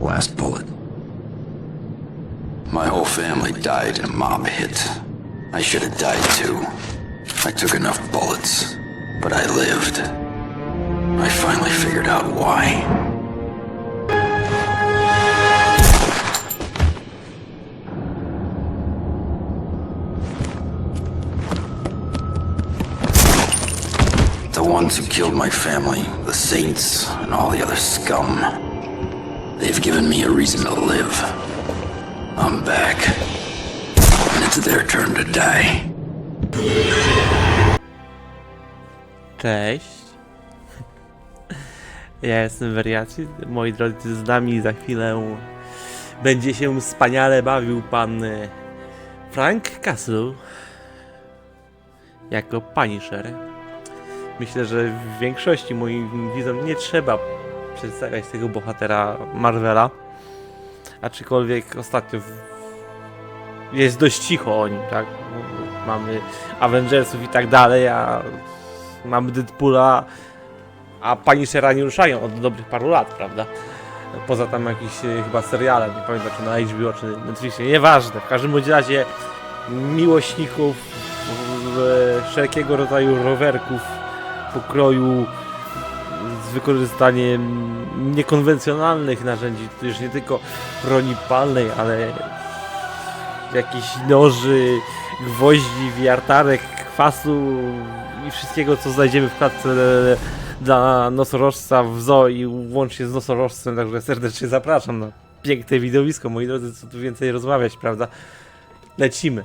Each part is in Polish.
Last bullet. My whole family died in a mob hit. I should have died too. I took enough bullets, but I lived. I finally figured out why. The ones who killed my family, the saints, and all the other scum. They've given me a reason to live. I'm back. And it's their turn to die. Cześć. Ja jestem wariacji. Moi drodzy, z nami za chwilę będzie się wspaniale bawił pan e, Frank Castle jako Punisher. Myślę, że w większości moim widzom nie trzeba przedstawiać tego bohatera Marvela. Aczkolwiek ostatnio jest dość cicho o nim, tak? Mamy Avengersów i tak dalej, a mamy Deadpoola, a Punishera nie ruszają od dobrych paru lat, prawda? Poza tam jakiś e, chyba serialem, nie pamiętam czy na HBO czy Netflixie, nieważne. W każdym razie miłośników wszelkiego rodzaju rowerków pokroju wykorzystaniem niekonwencjonalnych narzędzi, to już nie tylko broni palnej, ale jakichś noży, gwoździ, wiertarek, kwasu i wszystkiego, co znajdziemy w klatce dla nosorożca w zoo i łącznie z nosorożcem, także serdecznie zapraszam na piękne widowisko, moi drodzy, co tu więcej rozmawiać, prawda? Lecimy.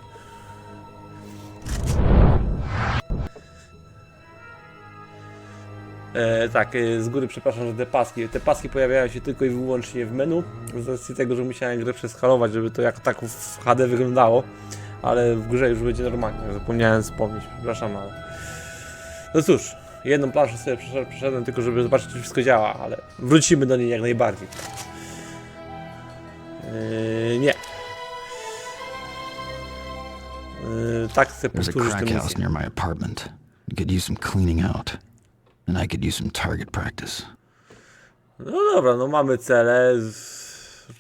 E, tak, e, z góry przepraszam, że te paski. Te paski pojawiają się tylko i wyłącznie w menu. Z racji tego, że musiałem grę przeskalować, żeby to jako tak w HD wyglądało. Ale w grze już będzie normalnie. Zapomniałem wspomnieć, przepraszam, ale. No cóż, jedną planszę sobie przeszedłem, tylko, żeby zobaczyć, czy wszystko działa, ale wrócimy do niej jak najbardziej. Yy, nie. Yy, tak chcę powtórzyć tę misję. And I could use some target practice. No dobra, no mamy cele.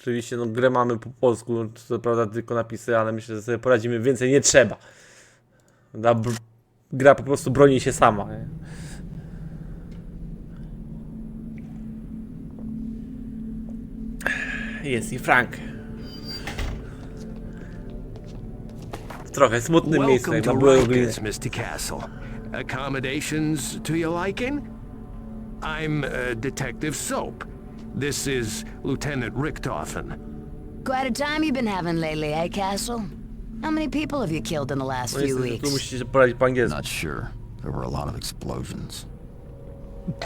Oczywiście no, grę mamy po polsku, co prawda tylko napisy, ale myślę, że sobie poradzimy. Więcej nie trzeba. Ta br- gra po prostu broni się sama. Nie? Jest i Frank. W trochę smutnym miejscu, Welcome jak to na. Castle. Accommodations to your liking? I'm uh, Detective Soap. This is Lieutenant Richtofen. Quite a time you've been having lately, eh, Castle? How many people have you killed in the last few weeks? musicie się poradzić po angielsku. Not sure. There were a lot of explosions.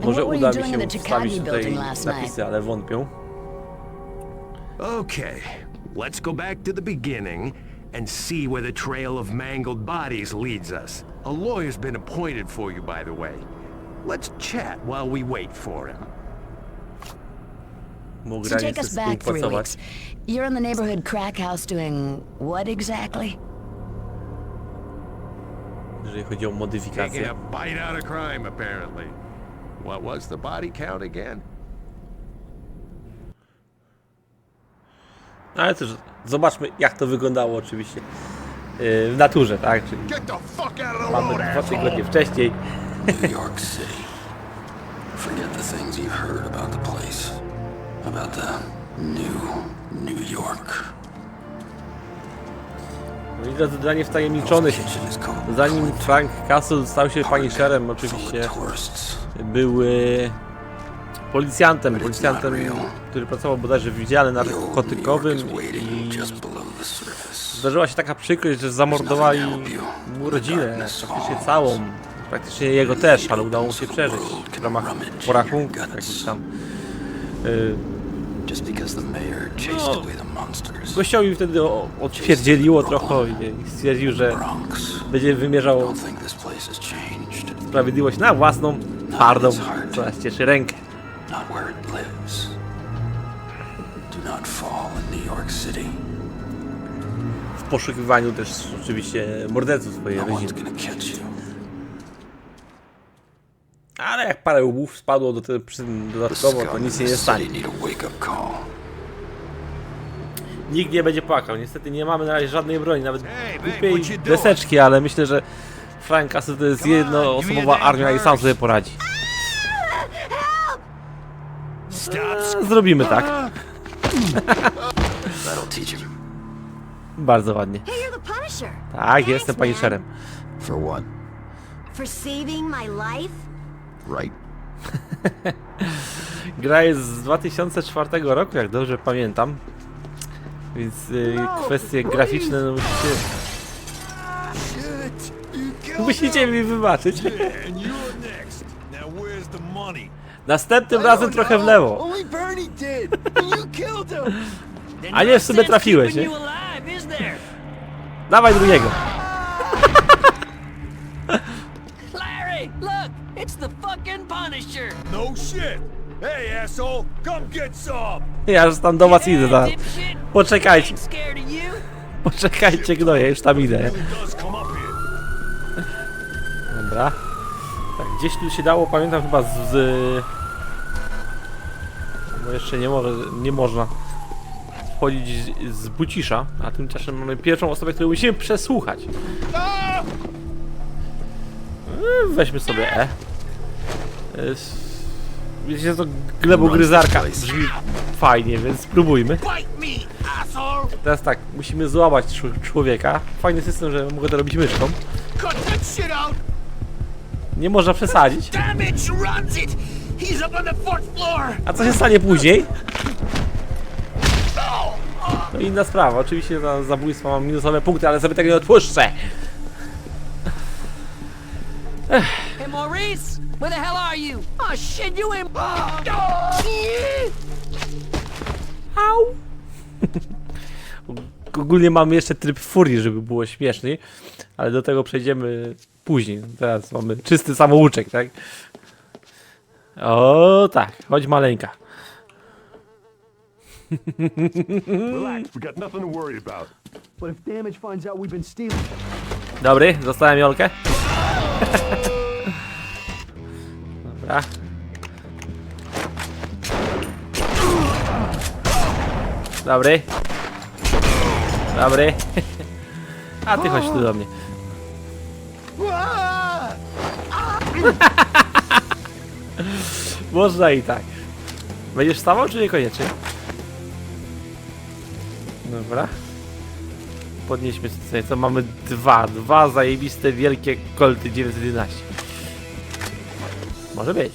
Może what were you uda mi doing in się the wstawić tutaj building last night? napisy, ale wątpię. Okay, let's go back to the beginning and see where the trail of mangled bodies leads us. A lawyer's been appointed for you, by the way. Let's chat while we wait for him. So take us back three weeks. You're in the neighborhood crack house doing what exactly? jeżeli chodzi o Taking a bite out of crime, apparently. What was the body count again? Ale cóż, zobaczmy jak to wyglądało oczywiście yy, w naturze, tak? Czyli mamy dwa tygodnie wcześniej. New York City. Forget the things you've heard about the place. About the new New York. Drodzy, dla niewtajemniczonych, zanim Frank Castle stał się Punisherem, full oczywiście of tourists. był yy, policjantem, policjantem, który pracował bodajże w wydziale narkotykowym i zdarzyła się taka przykrość, że zamordowali mu rodzinę, praktycznie całą, praktycznie jego też, ale udało mu się przeżyć w ramach porachunku jakichś tam. Yy, No. Kościołowi wtedy odpierdzieliło trochę i stwierdził, że będzie wymierzał sprawiedliwość na własną, twardą, co nas cieszy rękę. Not where it lives. Do not fall in New York City. W poszukiwaniu też oczywiście morderców swojej No rodziny. gonna catch you. Ale jak parę łbów spadło do tego dodatkowo, to nic się nie stanie. Nikt nie będzie płakał. Niestety nie mamy na razie żadnej broni, nawet głupiej deseczki, ale myślę, że Frank Castle to jest jednoosobowa armia i sam sobie poradzi. E, Zrobimy tak. Bardzo ładnie. Hey, you're the Punisher. Tak, jestem man. paniczerem. For what? For saving my life? Right? Gra jest z 2004 roku, jak dobrze pamiętam. Więc y, kwestie graficzne no, musicie, musicie mi wybaczyć. Następnym razem trochę w lewo. A nie, w sumie trafiłeś, nie? Dawaj drugiego. Larry, look! It's the fucking Punisher! No shit. Hey, asshole, come get some. Ja już tam do was idę. Dipshit! Poczekajcie, poczekajcie gnoje, już tam idę. Dobra. Gdzieś tu się dało, pamiętam chyba z... z bo jeszcze nie, może, nie można wchodzić z, z bucisza, a tymczasem mamy pierwszą osobę, którą musimy przesłuchać. E, Weźmy sobie E. E, Wiecie co, glebogryzarka brzmi fajnie, więc spróbujmy. Teraz tak, musimy złamać czł- człowieka. Fajny system, że mogę to robić myszką. Nie można przesadzić. A co się stanie później? No inna sprawa, oczywiście za zabójstwo mam minusowe punkty, ale sobie tego nie odpuszczę. Hey, Maurice! Where the hell are you? Oh shit, you in... Oh! Au! Ogólnie mamy jeszcze tryb furii, żeby było śmieszniej, ale do tego przejdziemy później. Teraz mamy czysty samouczek, tak? O tak, chodź maleńka. Relax, we got nothing to worry about. But if Damage finds out we've been stealing, Dobry, zostałem Jolkę. Dobra. Dobry. Dobry. A ty chodź tu do mnie. Można i tak. Będziesz wstawał czy niekoniecznie? Dobra. Podnieśmy sobie, co mamy dwa, dwa zajebiste wielkie kolty 911. Może być.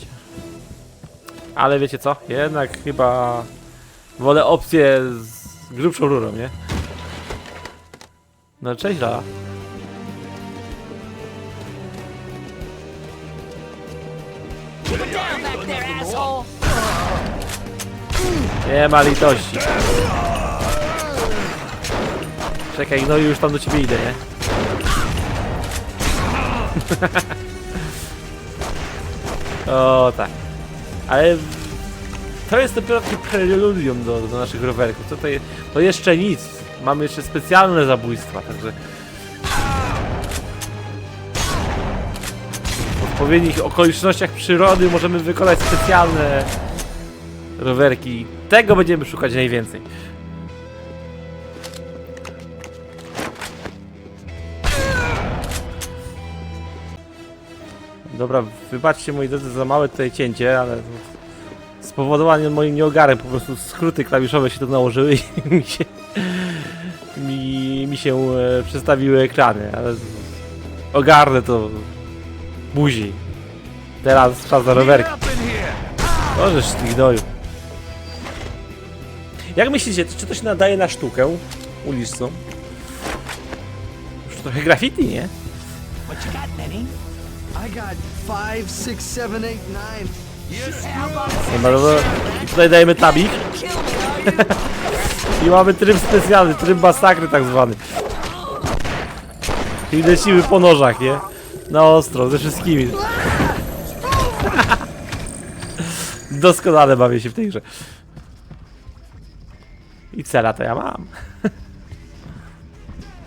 Ale wiecie co? Jednak chyba wolę opcję z grubszą rurą, nie? No cześć Lala. Nie ma litości. Czekaj, no już tam do ciebie idę, nie? o tak. Ale to jest takie preludium do, do naszych rowerków. To, to, je- to jeszcze nic. Mamy jeszcze specjalne zabójstwa, także w odpowiednich okolicznościach przyrody możemy wykonać specjalne rowerki. Tego będziemy szukać najwięcej. Dobra, wybaczcie moi drodzy za małe tutaj cięcie, ale spowodowane moim nieogarem po prostu skróty klawiszowe się tu nałożyły i mi się mi, mi się e, przestawiły ekrany, ale ogarnę to później. Teraz czas na rowerki. Możesz ty gnoju. Jak myślicie, czy to się nadaje na sztukę uliczną? Już trochę graffiti, nie? What you got, Benny? I got five, six, seven, eight, nine. Dobra, dobra. I tutaj dajemy tabik i mamy tryb specjalny, tryb masakry tak zwany. I lecimy po nożach, nie? Na ostro, ze wszystkimi. Doskonale bawię się w tej grze. I cela to ja mam.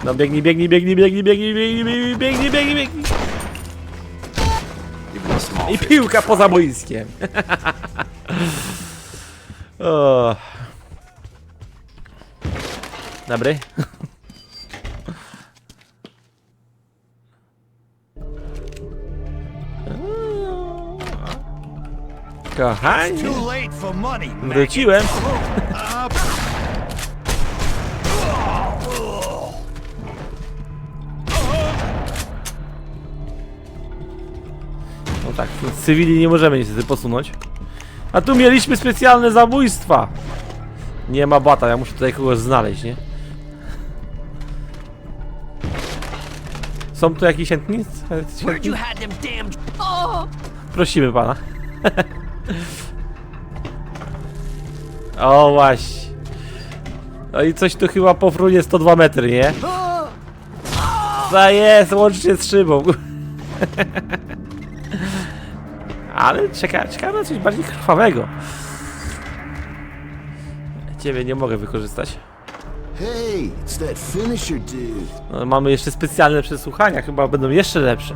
No biegnij, biegnij, biegnij, biegnij, biegnij, biegnij, biegnij, biegnij, biegnij, I piłka poza boiskiem. o. Dobry. Man. wróciłem. Tak, cywili nie możemy niestety posunąć. A tu mieliśmy specjalne zabójstwa. Nie ma bata, ja muszę tutaj kogoś znaleźć, nie? Są tu jakieś chętni? Oh! Prosimy pana. o właśnie. No i coś tu chyba pofrunie 102 metry, nie? To jest, łącznie z szybą. Ale czeka, czekamy na coś bardziej krwawego. Ciebie nie mogę wykorzystać. Hey, it's that finisher dude. No, mamy jeszcze specjalne przesłuchania, chyba będą jeszcze lepsze.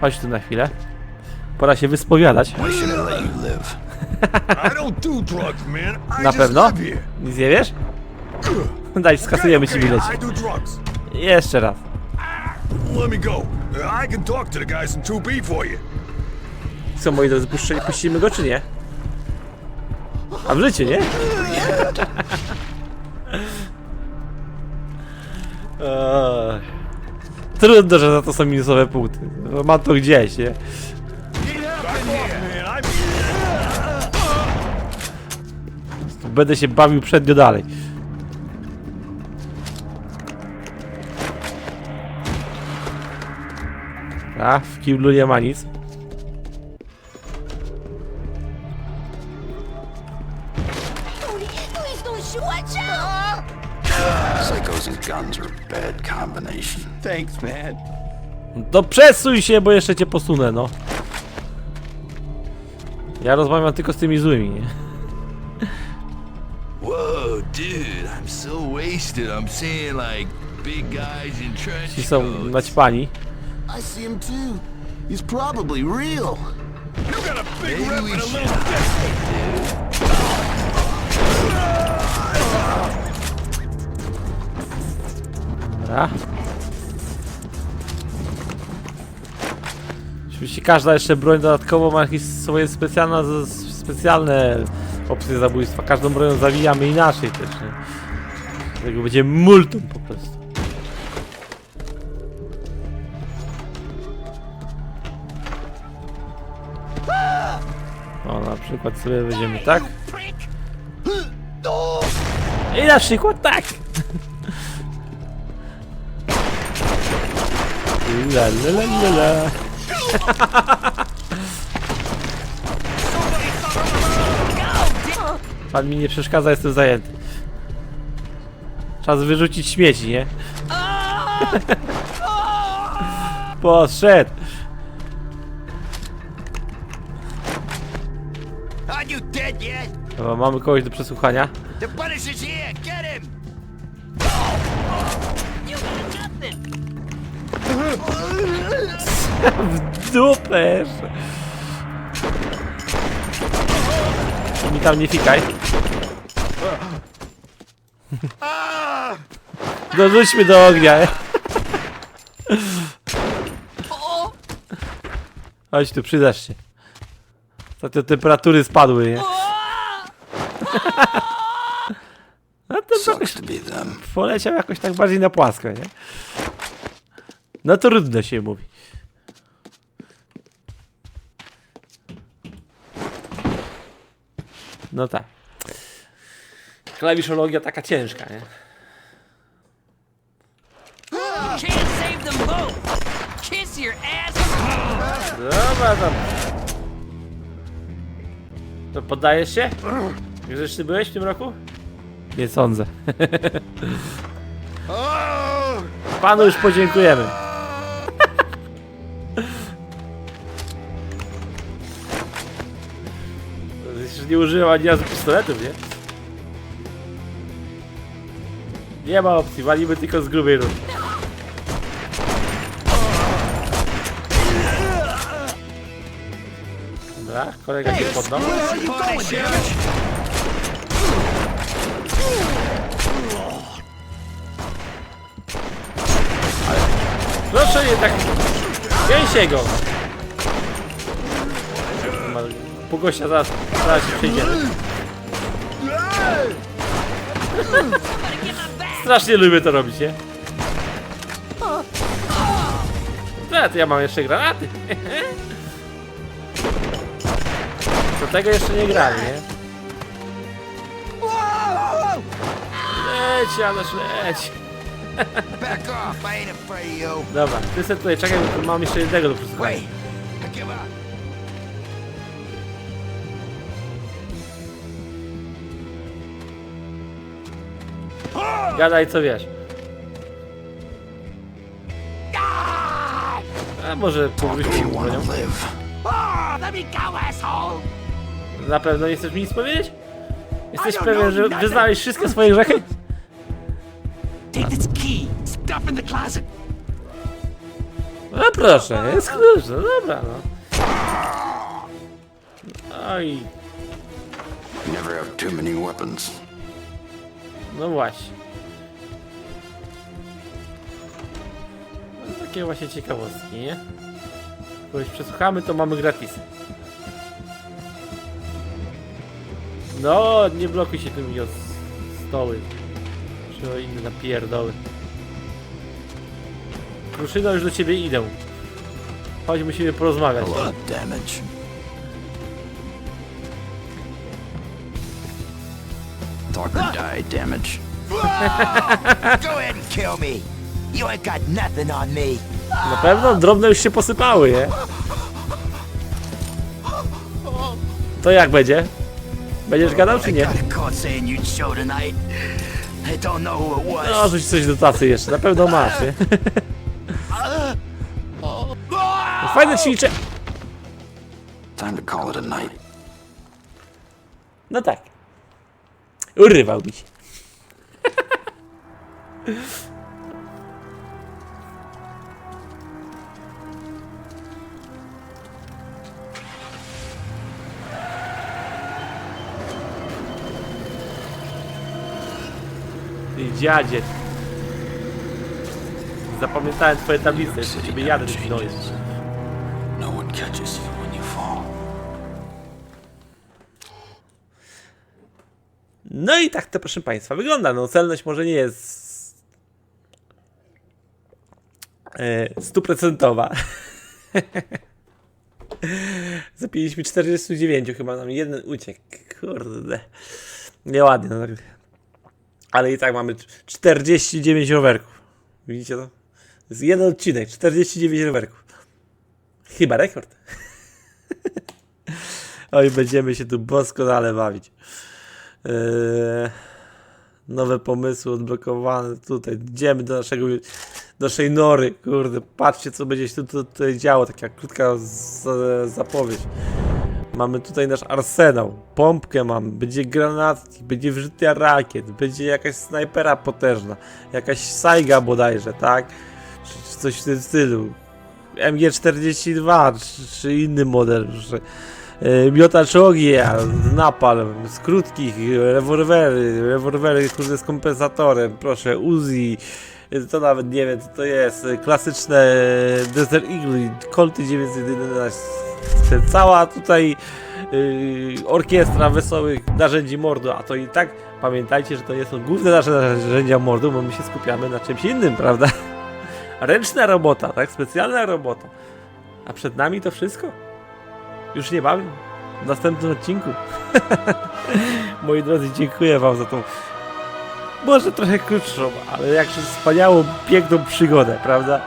Chodź tu na chwilę. Pora się wyspowiadać. Na pewno? Nic nie wiesz? Daj, skasujemy ci drugs. Jeszcze raz. Let me go. I can talk to the guys in 2B for you. Co moi drodzy, puszczy, puścimy go czy nie? A w życiu, nie? Trudno, że za to są minusowe punkty. No, Mam to gdzieś, nie? Będę się bawił przednio dalej. A, w kiblu nie ma nic. Thanks, man. To przesuń się, bo jeszcze cię posunę, no. Ja rozmawiam tylko z tymi złymi, nie? Whoa, dude, I'm so wasted. I'm seeing like big guys in trench Ci są coats. naćpani. I see him too. He's probably real. You got a big Maybe rep we and a should- little dick. Dobra. Oczywiście każda jeszcze broń dodatkowo ma jakieś swoje specjalne, specjalne opcje zabójstwa. Każdą bronią zawijamy inaczej też, nie? Dlatego będzie multum po prostu. O, na przykład sobie będziemy tak. I na przykład tak. La la la la la. Pan mi nie przeszkadza, jestem zajęty. Czas wyrzucić śmieci, nie? Poszedł! Are mamy kogoś do przesłuchania. The! W dupę mi tam nie fikaj. Dorzućmy do ognia. Chodź tu, przydasz się. Ostatnio temperatury spadły, nie? No to to them. poleciał jakoś tak bardziej na płasko, nie? No trudno się mówi. No tak. Klawiszologia taka ciężka, nie? Can't save them both! Kiss your ass! Dobra, dobra. To poddajesz się? Grzeczny byłeś w tym roku? Nie sądzę. Panu już podziękujemy. Nie użyłem ani razu pistoletów, nie? Nie ma opcji, walimy tylko z grubej rury. Dobra, kolega się poddał. Ale proszę jednak gęsiego. Po gościa zaraz, zaraz się przejdziemy. Strasznie lubię to robić, nie? Nawet ja mam jeszcze granaty. Do tego jeszcze nie grali, nie? Leć, Janusz, leć. Dobra, ty sobie tutaj czekaj, bo tu mam jeszcze jednego do przesłuchania. Gadaj co wiesz. A może powróćmy bronią? Na pewno nie chcesz mi nic powiedzieć? Jesteś pewien, że wyznałeś wszystkie swoje grzechy? No proszę, jest klucz, no dobra, no. Oj, Never have too many weapons. no właśnie. Takie właśnie ciekawostki, nie? Kogoś przesłuchamy, to mamy gratis. No, nie blokuj się tymi o s- stoły. Czy o inne napierdoły. Kruszyno, już do ciebie idę. Chodź, musimy porozmawiać. Talker died, damage. Go ahead and kill me. You ain't got nothing on me. Na pewno drobne już się posypały, nie? To jak będzie? Będziesz gadał czy nie? No, rzuć coś do tacy jeszcze, na pewno masz, nie? Fajne ćwicze... Time to call it a night. No tak. Urywał mi się. dziadzie. Zapamiętałem twoje tablice, jeszcze ciebie jadę do gnoju. No one catches you when you fall. No i tak to proszę Państwa wygląda. No celność może nie jest e, stuprocentowa. Zapiliśmy 49, chyba nam jeden uciekł. Kurde. Nieładnie. No. Ale i tak mamy 49 rowerków. Widzicie to? To jest jeden odcinek, 49 rowerków. Chyba rekord. Oj, będziemy się tu doskonale bawić. Eee, nowe pomysły odblokowane tutaj. Idziemy do naszego naszej nory. Kurde, patrzcie co będzie się tu, tu, tutaj działo. Taka krótka z, zapowiedź. Mamy tutaj nasz arsenał. Pompkę mamy, będzie granatnik, będzie wrzytia rakiet, będzie jakaś snajpera potężna, jakaś sajga bodajże, tak? Czy, czy coś w tym stylu. MG42 czy, czy inny model. Że, e, miotacz ognia, napalm, z krótkich, rewolwery, rewolwery z kompensatorem, proszę, Uzi, to nawet nie wiem co to jest, klasyczne Desert Eagle, Colty 911, cała tutaj y, orkiestra wesołych narzędzi mordu, a to i tak pamiętajcie, że to nie są główne nasze narzędzia mordu, bo my się skupiamy na czymś innym, prawda? Ręczna robota, tak? Specjalna robota. A przed nami to wszystko. Już niebawem. W następnym odcinku. Moi drodzy, dziękuję Wam za tą może trochę krótszą, ale jakże wspaniałą, piękną przygodę, prawda?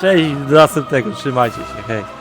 Cześć, do następnego. Trzymajcie się. Hej.